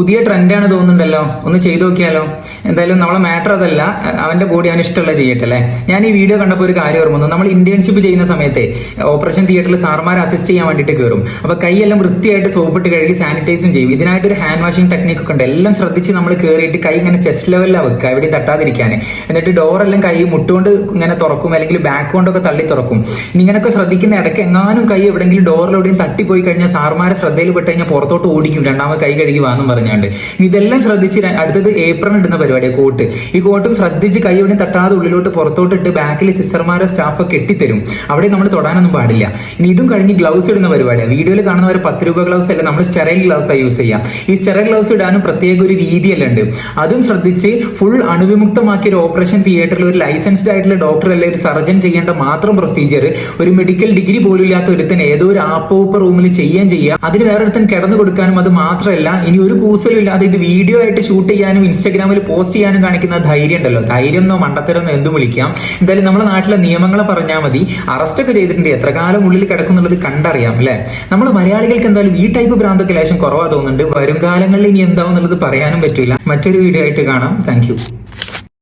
പുതിയ ട്രെൻഡാണ് തോന്നുന്നുണ്ടല്ലോ. ഒന്ന് ചെയ്തു നോക്കിയാലോ. എന്തായാലും നമ്മളെ മാറ്റർ അതല്ല. അവന്റെ ബോഡി അവന് ഇഷ്ടമുള്ള ചെയ്യട്ടെ അല്ലേ? ഞാൻ ഈ വീഡിയോ കണ്ടപ്പോൾ ഒരു കാര്യം ഓർമ്മ നമ്മൾ ഇന്റേൺഷിപ്പ് ചെയ്യുന്ന സമയത്തെ ഓപ്പറേഷൻ തിയേറ്ററിൽ സാർമാരെ അസിസ്റ്റ് ചെയ്യാൻ വേണ്ടിയിട്ട് കയറും അപ്പൊ കൈയെല്ലാം വൃത്തിയായിട്ട് സോപ്പിട്ട് കഴുകി സാനിറ്റൈസും ചെയ്യും. ഇതിനായിട്ട് ഒരു ഹാൻഡ് വാഷിംഗ് ടെക്നിക്ക് ഒക്കെ ഉണ്ട്. എല്ലാം ശ്രദ്ധിച്ച് നമ്മൾ കയറിയിട്ട് കൈ ഇങ്ങനെ ചെസ്റ്റ് ലെവലിലാണ് വെക്കുക എവിടെയും തട്ടാതിരിക്കാൻ എന്നിട്ട് ഡോറെല്ലാം കൈ മുട്ടുകൊണ്ട് ഇങ്ങനെ തുറക്കും അല്ലെങ്കിൽ ബാക്ക് കൊണ്ടൊക്കെ തള്ളി തുറക്കും. ഇങ്ങനെയൊക്കെ ശ്രദ്ധിക്കുന്ന ഇടയ്ക്ക് എങ്ങാനും കൈ എവിടെയെങ്കിലും ഡോറിലൂടെയും തട്ടിപ്പോയി കഴിഞ്ഞാൽ സാർമാരെ ശ്രദ്ധയിൽ പെട്ട് കഴിഞ്ഞാൽ പുറത്തോട്ട് ഓടിക്കും. രണ്ടാമത് കൈ കഴുകി വാന്നും പറഞ്ഞാണ്ട് ഇനി ഇതെല്ലാം ശ്രദ്ധിച്ച് അടുത്തത് ഏപ്രൺ ഇടുന്ന പരിപാടിയാണ് കോട്ട് ഈ കോട്ടും ശ്രദ്ധിച്ച് കൈ തട്ടാതെ ഉള്ളിലോട്ട് പുറത്തോട്ട് ഇട്ട് ബാക്കിൽ സിസ്റ്റർമാരെ സ്റ്റാഫൊക്കെ കെട്ടിത്തരും. അവിടെ നമ്മൾ തൊടാനൊന്നും പാടില്ല. ഇനി ഇതും കഴിഞ്ഞ് ഗ്ലൗസ് ഇടുന്ന പരിപാടിയാണ് വീഡിയോയിൽ കാണുന്ന കാണുന്നവർ പത്ത് രൂപ ഗ്ലൗസ് അല്ല നമ്മൾ സ്റ്റെറൈൽ ഗ്ലൗസ് ആയി യൂസ് ചെയ്യാം. ഈ സ്റ്റെറൈൽ ഗ്ലൗസ് ഇടാനും പ്രത്യേക ഒരു രീതിയെല്ലാം ഉണ്ട് അതും ശ്രദ്ധിച്ച് ഫുൾ അണുവിമുക്തമാക്കിയ ഒരു ഓപ്പറേഷൻ തിയേറ്ററിൽ ഒരു ലൈസൻസ്ഡ് ആയിട്ടുള്ള ഡോക്ടർ അല്ലെ ഒരു സർജൻ ചെയ്യേണ്ട മാത്രം പ്രൊസീജിയർ ഒരു മെഡിക്കൽ ഡിഗ്രി പോലും ഇല്ലാത്ത ഒരുത്തൻ ഏതോ ഒരു ആപ്പോപ്പ റൂമിൽ ചെയ്യാൻ ചെയ്യുക അതിന് വേറൊരുത്തൻ കിടന്നു കൊടുക്കാനും അത് മാത്രമല്ല ഇനി ഒരു കൂസലും ഇല്ലാതെ ഇത് വീഡിയോ ആയിട്ട് ഷൂട്ട് ചെയ്യാനും ഇൻസ്റ്റാഗ്രാമിൽ പോസ്റ്റ് ചെയ്യാനും കാണിക്കുന്ന ധൈര്യം ഉണ്ടല്ലോ. ധൈര്യം എന്നോ മണ്ടത്തരം എന്നോ എന്തും വിളിക്കാം. എന്തായാലും നമ്മുടെ നാട്ടിലെ നിയമങ്ങളെ പറഞ്ഞാൽ മതി. അറസ്റ്റ് ഒക്കെ ചെയ്തിട്ടുണ്ട്. എത്ര കാലം ഉള്ളിൽ കിടക്കുന്നുള്ളത് കണ്ടറിയാം അല്ലെ? നമ്മൾ മലയാളികൾക്ക് എന്തായാലും ഈ ടൈപ്പ് ഭ്രാന്തൊക്കെ ലേശം കുറവാ തോന്നുന്നുണ്ട്. വരും കാലങ്ങളിൽ ഇനി എന്താവും എന്നുള്ളത് പറയാനും പറ്റില്ല മറ്റൊരു വീഡിയോ ആയിട്ട് കാണാം. താങ്ക്